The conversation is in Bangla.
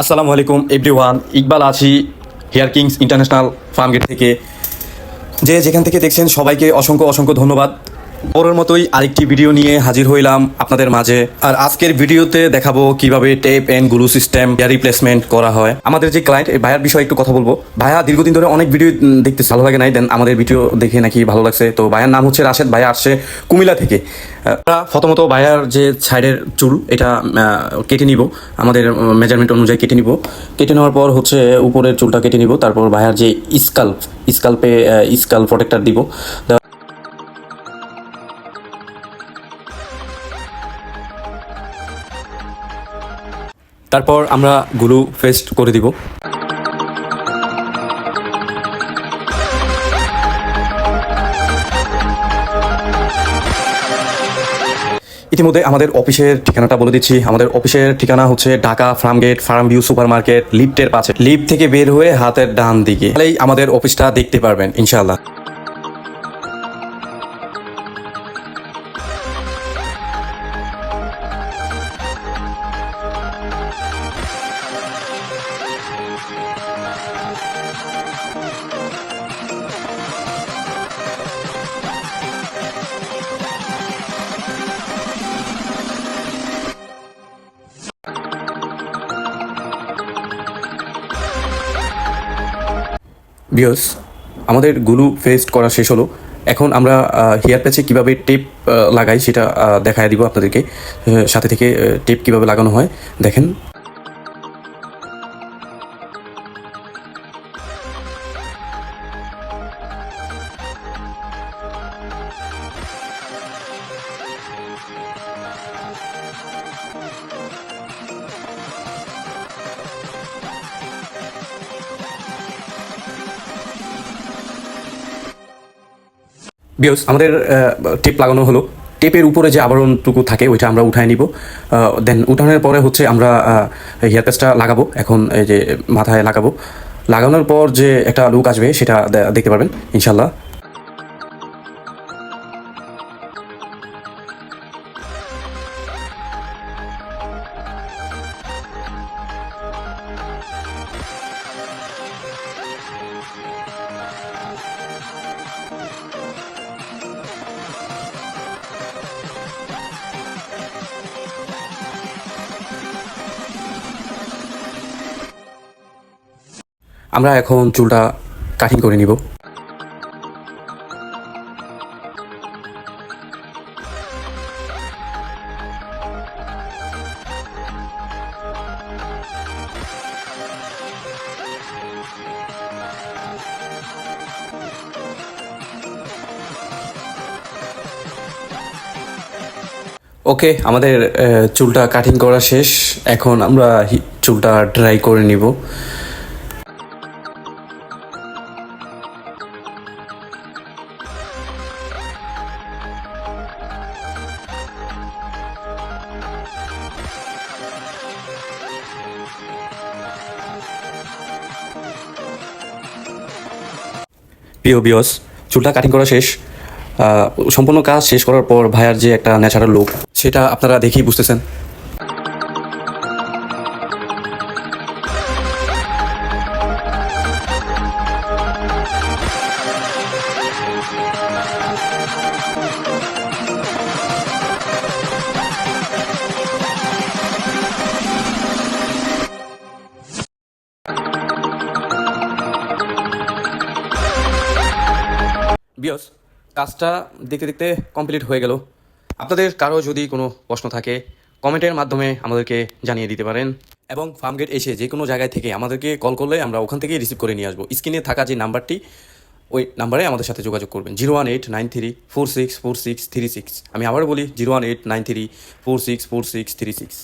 আসসালামু আলাইকুম এভরিওয়ান ইকবাল আছি হেয়ার কিংস ইন্টারন্যাশনাল ফার্মগেট থেকে। যে যেখান থেকে দেখছেন সবাইকে অসংখ্য অসংখ্য ধন্যবাদ। পরের মতোই আরেকটি ভিডিও নিয়ে হাজির হইলাম আপনাদের মাঝে। আর আজকের ভিডিওতে দেখাবো কীভাবে tape and glue system replacement করা হয়। আমাদের যে ক্লায়েন্ট এই ভাইয়ার বিষয়ে একটু কথা বলব। ভাইয়া দীর্ঘদিন ধরে অনেক ভিডিও দেখতে ভালো লাগে নাই? দেন আমাদের ভিডিও দেখে নাকি ভালো লাগছে। তো ভাইয়ার নাম হচ্ছে রাশেদ, ভাইয়া আসছে কুমিল্লা থেকে। প্রথমত ভাইয়ার যে সাইডের চুল, এটা কেটে নিব। আমাদের মেজারমেন্ট অনুযায়ী কেটে নিব। কেটে নেওয়ার পর হচ্ছে উপরের চুলটা কেটে নিব। তারপর ভাইয়ার যে স্কাল্প স্কাল্পে স্কাল প্রোটেক্টর দিব। তারপর আমরা গুলু ফেস্ট করে দিব। ইতিমধ্যে আমাদের অফিসের ঠিকানাটা বলে দিচ্ছি। আমাদের অফিসের ঠিকানা হচ্ছে Dhaka Farmgate farm view super market লিফটের পাশে। লিফট থেকে বের হয়ে হাতের ডান দিকে। তাহলেই আমাদের অফিসটা দেখতে পারবেন ইনশাল্লাহ বিয়স আমাদের গুলু ফেস্ট করা শেষ হলো। এখন আমরা হেয়ার প্যাচে কীভাবে টেপ লাগাই, সেটা দেখায় দিব আপনাদেরকে। সাথে থেকে টেপ কীভাবে লাগানো হয়, দেখেন। বিয়স আমাদের টেপ লাগানো হলো। টেপের উপরে যে আবরণটুকু থাকে, ওইটা আমরা উঠায় নিব। দেন উঠানোর পরে হচ্ছে আমরা হেয়ার প্যাচটা লাগাবো। এখন এই যে মাথায় লাগাবো। লাগানোর পর যে একটা লুক আসবে, সেটা দেখতে পারবেন ইনশাল্লাহ আমরা এখন চুলটা কাটিং করে নিব। ওকে আমাদের চুলটা কাটিং করা শেষ। এখন আমরা চুলটা ড্রাই করে নিব। প্রিয় বিয়স চুলটা কাটিং করা শেষ। সম্পূর্ণ কাজ শেষ করার পর ভাইয়ার যে একটা ন্যাচারাল লুক সেটা আপনারা দেখেই বুঝতেছেন। বিয়স, কাজটা দেখতে দেখতে কমপ্লিট হয়ে গেল। আপনাদের কারও যদি কোনো প্রশ্ন থাকে, কমেন্টের মাধ্যমে আমাদেরকে জানিয়ে দিতে পারেন। এবং ফার্মগেট এসে যে কোনো জায়গায় থেকে আমাদেরকে কল করলে আমরা ওখান থেকেই রিসিভ করে নিয়ে আসব। স্ক্রিনে থাকা যে নাম্বারটি, ওই নাম্বারে আমাদের সাথে যোগাযোগ করবেন। Zero one eight nine three four six four six three six আমি আবারও বলি zero one eight nine three four six four six three six